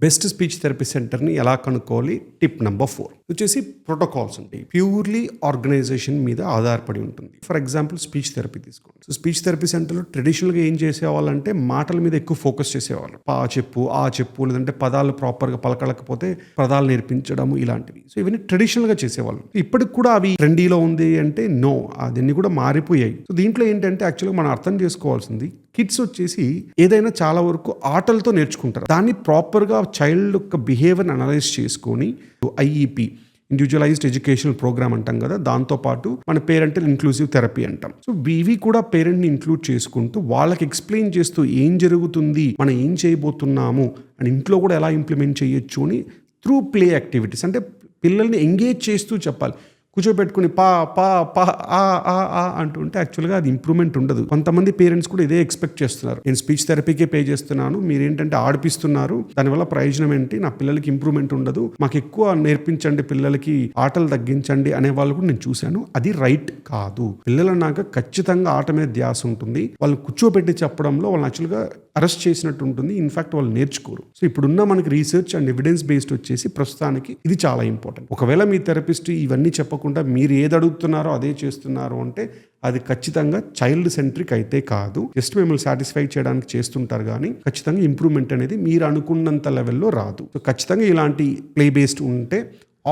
Best speech therapy సెంటర్ని ఎలా కనుక్కోవాలి? Tip number four. వచ్చేసి ప్రోటోకాల్స్ ఉంటాయి. ప్యూర్లీ ఆర్గనైజేషన్ మీద ఆధారపడి ఉంటుంది. ఫర్ ఎగ్జాంపుల్ స్పీచ్ థెరపీ తీసుకోండి. సో స్పీచ్ థెరపీ సెంటర్లో ట్రెడిషనల్గా ఏం చేసేవాళ్ళంటే మాటల మీద ఎక్కువ ఫోకస్ చేసేవాళ్ళు. పా చెప్పు ఆ చెప్పు లేదంటే పదాలు ప్రాపర్గా పలకలకపోతే పదాలు నేర్పించడము ఇలాంటివి. సో ఇవన్నీ ట్రెడిషనల్గా చేసేవాళ్ళు. ఇప్పటికి కూడా అవి ట్రెండీలో ఉంది అంటే నో అదన్నీ కూడా మారిపోయాయి. సో దీంట్లో ఏంటంటే యాక్చువల్గా మనం అర్థం చేసుకోవాల్సింది కిడ్స్ వచ్చేసి ఏదైనా చాలా వరకు ఆటలతో నేర్చుకుంటారు. దాన్ని ప్రాపర్గా చైల్డ్ యొక్క బిహేవియర్ అనలైజ్ చేసుకొని ఐఈపి ఇండివిజువలైజ్డ్ ఎడ్యుకేషనల్ ప్రోగ్రామ్ అంటాం కదా దాంతోపాటు మన పేరెంటల్ ఇన్క్లూజివ్ థెరపీ అంటాం. సో ఇవి కూడా పేరెంట్ని ఇంక్లూడ్ చేసుకుంటూ వాళ్ళకి ఎక్స్ప్లెయిన్ చేస్తూ ఏం జరుగుతుంది మనం ఏం చేయబోతున్నాము అండ్ ఇంట్లో కూడా ఎలా ఇంప్లిమెంట్ చేయొచ్చు అని త్రూ ప్లే యాక్టివిటీస్ అంటే పిల్లల్ని ఎంగేజ్ చేస్తూ చెప్పాలి. కూర్చోబెట్టుకుని పా పా పా ఆ ఆ ఆ అంటుంటే యాక్చువల్గా అది ఇంప్రూవ్మెంట్ ఉండదు. కొంతమంది పేరెంట్స్ కూడా ఇదే ఎక్స్పెక్ట్ చేస్తున్నారు. నేను స్పీచ్ థెరపీకే పే చేస్తున్నాను. మీరేంటంటే ఆడిపిస్తున్నారు. దానివల్ల ప్రయోజనం ఏంటి? నా పిల్లలకి ఇంప్రూవ్మెంట్ ఉండదు. మాకు ఎక్కువ నేర్పించండి పిల్లలకి ఆటలు తగ్గించండి అనే వాళ్ళు కూడా నేను చూశాను. అది రైట్ కాదు. పిల్లలు నాకు ఖచ్చితంగా ఆట మీద ధ్యాస ఉంటుంది. వాళ్ళు కూర్చోబెట్టి చెప్పడంలో వాళ్ళు యాక్చువల్గా అరెస్ట్ చేసినట్టు ఉంటుంది. ఇన్ఫాక్ట్ వాళ్ళు నేర్చుకోరు. సో ఇప్పుడున్న మనకి రీసెర్చ్ అండ్ ఎవిడెన్స్ బేస్డ్ వచ్చేసి ప్రస్తుతానికి ఇది చాలా ఇంపార్టెంట్ ఒకవేళ మీ థెరపిస్ట్ ఇవన్నీ చెప్పకుండా మీరు ఏది అడుగుతున్నారో అదే చేస్తున్నారు అంటే అది ఖచ్చితంగా చైల్డ్ సెంట్రిక్ అయితే కాదు. జస్ట్ మిమ్మల్ని సాటిస్ఫై చేయడానికి చేస్తుంటారు కానీ ఖచ్చితంగా ఇంప్రూవ్మెంట్ అనేది మీరు అనుకున్నంత లెవెల్లో రాదు. సో ఖచ్చితంగా ఇలాంటి ప్లే బేస్డ్ ఉంటే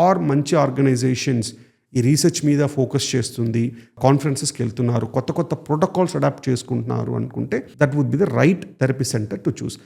ఆర్ మంచి ఆర్గనైజేషన్స్ ఈ రీసెర్చ్ మీద ఫోకస్ చేస్తుంది కాన్ఫరెన్సెస్కి వెళ్తున్నారు కొత్త కొత్త ప్రోటోకాల్స్ అడాప్ట్ చేసుకుంటున్నారు అనుకుంటే that would be the right therapy centre to choose